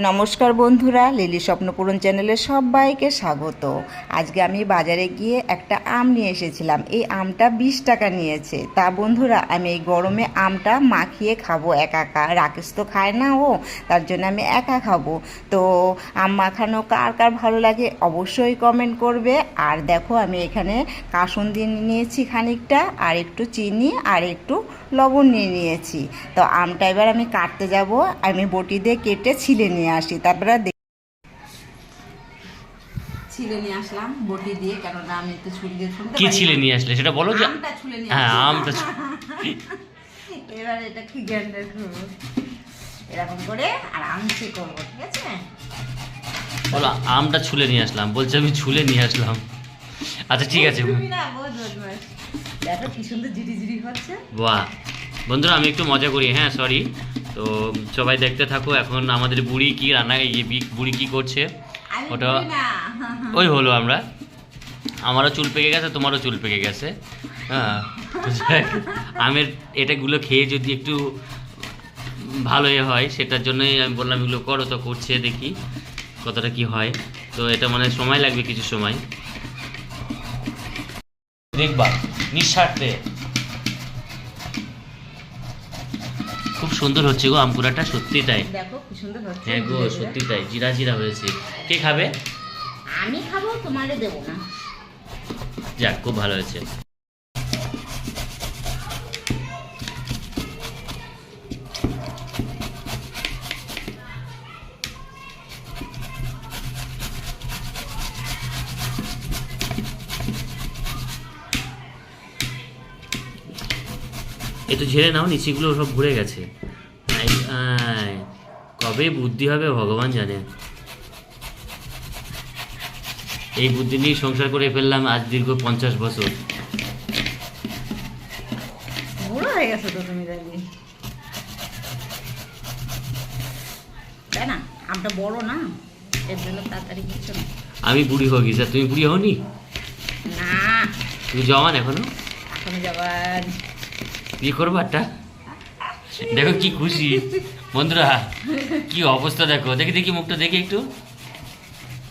নমস্কার বন্ধুরা, লিলি স্বপ্নপূরণ চ্যানেলে সবাইকে স্বাগত। আজকে আমি বাজারে গিয়ে একটা আম নিয়ে এসেছিলাম। এই আমটা বিশ টাকা নিয়েছে। তা বন্ধুরা, আমি এই গরমে আমটা মাখিয়ে খাব একা একা। রাকেশ তো খায় না ও, তার জন্য আমি একা খাব। তো আম মাখানো কার কার ভালো লাগে অবশ্যই কমেন্ট করবে। আর দেখো, আমি এখানে কাসুন দিয়ে নিয়েছি খানিকটা, আর একটু চিনি, আর একটু লবণ নিয়ে নিয়েছি। তো আমটা এবার আমি কাটতে যাব আমি বটি দিয়ে কেটে ছিলে নিয়ে আসি তারপরে ছিলে নিয়ে আসলাম বটি দিয়ে কেননা আমি তো ছুরি দিয়ে কি ছিলে নিয়ে আসলে? সেটা বলো যে আমটা ছুলে নিয়ে হ্যাঁ আমটা ছু- এবার এটা কি গ্যান্ডার করব? এরকম করে আর আমসি করব ঠিক আছে? বলো আমটা ছুলে নিয়ে আসলাম বলছে আমি ছুলে নিয়ে আসলাম। আচ্ছা ঠিক আছে। তুমি না। দেখো কি সুন্দর জিরি জিরি হচ্ছে। বাহ। বন্ধুরা আমি একটু মজা করি হ্যাঁ সরি তো সবাই দেখতে থাকো এখন আমাদের বুড়ি কি রান্না বুড়ি কি করছে? ওটা ওই হলো আমরা। আমারও চুল পেকে গেছে তোমারও চুল পেকে গেছে। হ্যাঁ আমের এটাগুলো খেয়ে যদি একটু ভালো এ হয় সেটার জন্যই আমি বললাম এগুলো করো তো করছে দেখি কতটা কি হয়। তো এটা মানে সময় লাগবে কিছু সময়। দেখবা নিঃস্বার্থে। খুব সুন্দর হচ্ছে গো আমকুড়াটা সত্যি তাই। দেখো কি সুন্দর হচ্ছে। হ্যাঁ গো। সত্যি তাই জিরা জিরা হয়েছে। কে খাবে? আমি খাব তোমারে দেবো না। যাক খুব ভালো হয়েছে। এ তো ঝেড়ে নাও নিচিগুলো সব ঘুরে গেছে। কবে বুদ্ধি হবে ভগবান জানে। এই বুদ্ধি নিয়ে সংসার করে ফেললাম আজ দীর্ঘ পঞ্চাশ বছর। হয়ে গেছো তো তুমি তাই না? আমটা বড় না? এর জন্য তাড়াতাড়ি কিছু না। আমি বুড়ি হয়ে গেছি তুমি বুড়ি হওনি? না। তুমি জওয়ান এখনও? এখন যাবার বিয়ে করব একটা দেখো কি খুশি। বন্ধুরা কি অবস্থা দেখো। দেখি দেখি মুখটা দেখি একটু।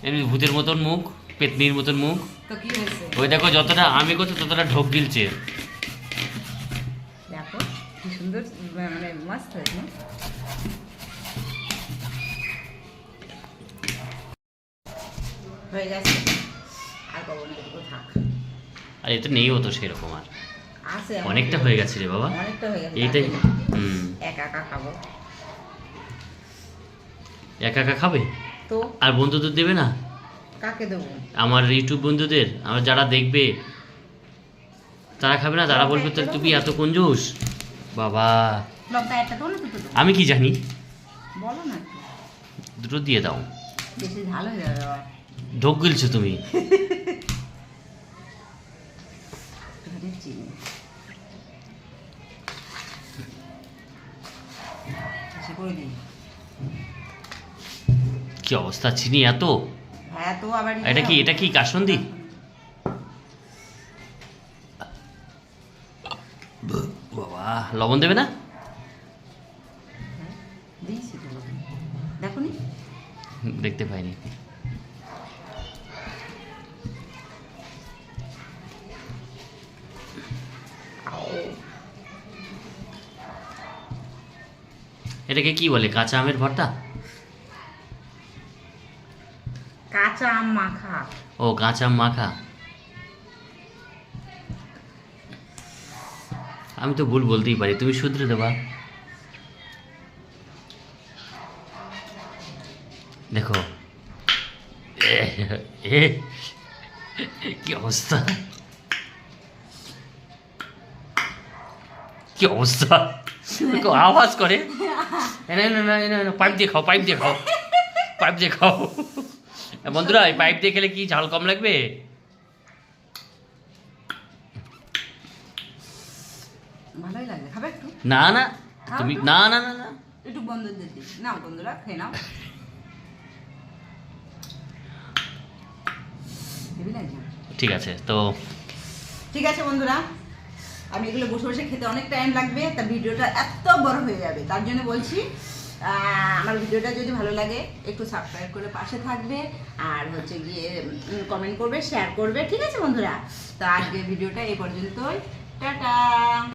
এমনি ভূতের মতন মুখ পেতনির মতন মুখ। তো ওই দেখো যতটা আমি করছি ততটা ঢোক গিলছে। মানে আর এটা নেই হতো সেরকম আর। আছে অনেকটা হয়ে গেছে রে বাবা। অনেকটা হয়ে গেছে এইটাই হুম। একা একা খাব। একা একা খাবে? তো? আর বন্ধুদের দেবে না? কাকে দেবো? আমার ইউটিউব বন্ধুদের আমার যারা দেখবে তারা খাবে না? তারা বলবে তো তুমি এত কঞ্জুস? বাবা। আমি কি জানি? বলো না দুটো দিয়ে দাও। বেশি ঝাল হয়ে যাবে ঢোক গিলছো তুমি। করে দিই কি অবস্থা? চিনি এত? হ্যাঁ আবার এটা কি এটা কি কাসন্দি বাবা লবণ দেবে না? দেখো দেখতে পাইনি। এটাকে কি বলে কাঁচা আমের ভর্তা? কাঁচা আম মাখা। ও কাঁচা আম মাখা। আমি তো ভুল বলতেই পারি তুমি শুধরে দেবা। দেখো কি অবস্থা? কি অবস্থা? আওয়াজ করে। পাইপ দিয়ে খাও পাইপ দিয়ে খাও। পাইপ দিয়ে খাও। বন্ধুরা এই পাইপ দিয়ে খেলে কি ঝাল কম লাগবে? ভালোই লাগে খাবে একটু? না না তুমি না না না না। একটু বন্ধুদের দিই নাও বন্ধুরা খেয়ে নাও। ঠিক আছে তো ঠিক আছে বন্ধুরা। আমি এগুলো বসে বসে খেতে অনেক টাইম লাগবে, তা ভিডিওটা এত বড় হয়ে যাবে। তার জন্য বলছি আমার ভিডিওটা যদি ভালো লাগে, একটু সাবস্ক্রাইব করে পাশে থাকবে, আর হচ্ছে গিয়ে কমেন্ট করবে শেয়ার করবে, ঠিক আছে বন্ধুরা? তো আজকের ভিডিওটা এই পর্যন্তই। টাটা!